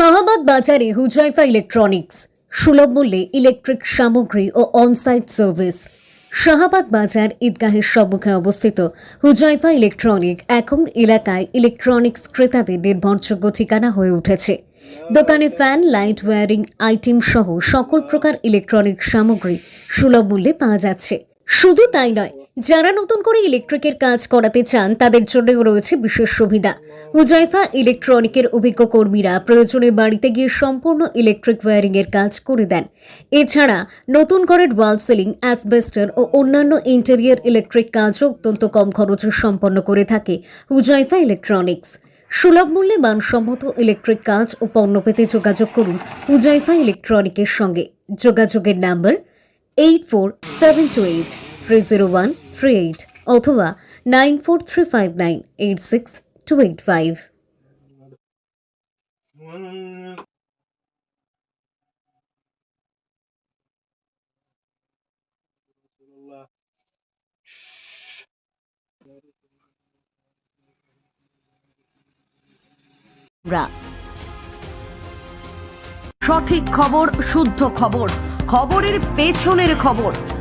শাহবাগ বাজারে হুজরাইফা ইলেকট্রনিক্স, সুলভ মূল্যে ইলেকট্রিক সামগ্রী ও অনসাইট সার্ভিস শাহবাগ বাজার ঈদগাহের সম্মুখে অবস্থিত হুজরাইফা ইলেকট্রনিক এখন এলাকায় ইলেকট্রনিক্স ক্রেতাদের নির্ভরযোগ্য ঠিকানা হয়ে উঠেছে। দোকানে ফ্যান লাইট ওয়্যারিং আইটেম সহ সকল প্রকার ইলেকট্রনিক সামগ্রী সুলভ মূল্যে পাওয়া যাচ্ছে। শুধু তাই নয় যারা নতুন করে ইলেকট্রিকের কাজ করাতে চান, তাদের জন্যও রয়েছে বিশেষ সুবিধা। হুজাইফা ইলেকট্রনিকের অভিজ্ঞ কর্মীরা প্রয়োজনে বাড়িতে গিয়ে সম্পূর্ণ ইলেকট্রিক ওয়্যারিং এর কাজ করে দেন। এছাড়া নতুন ঘরের ওয়াল সিলিং, অ্যাসবেস্টার ও অন্যান্য ইন্টেরিয়র ইলেকট্রিক কাজও অত্যন্ত কম খরচে সম্পন্ন করে থাকে হুজাইফা ইলেকট্রনিক্স। সুলভ মূল্যে মানসম্মত ইলেকট্রিক কাজ ও পণ্য পেতে যোগাযোগ করুন হুজাইফা ইলেকট্রনিকের সঙ্গে। যোগাযোগের number eight four seven two eight. Three zero one three eight অথবা nine four three five nine eight six two eight five সঠিক খবর, শুদ্ধ খবর, খবরের পেছনের খবর।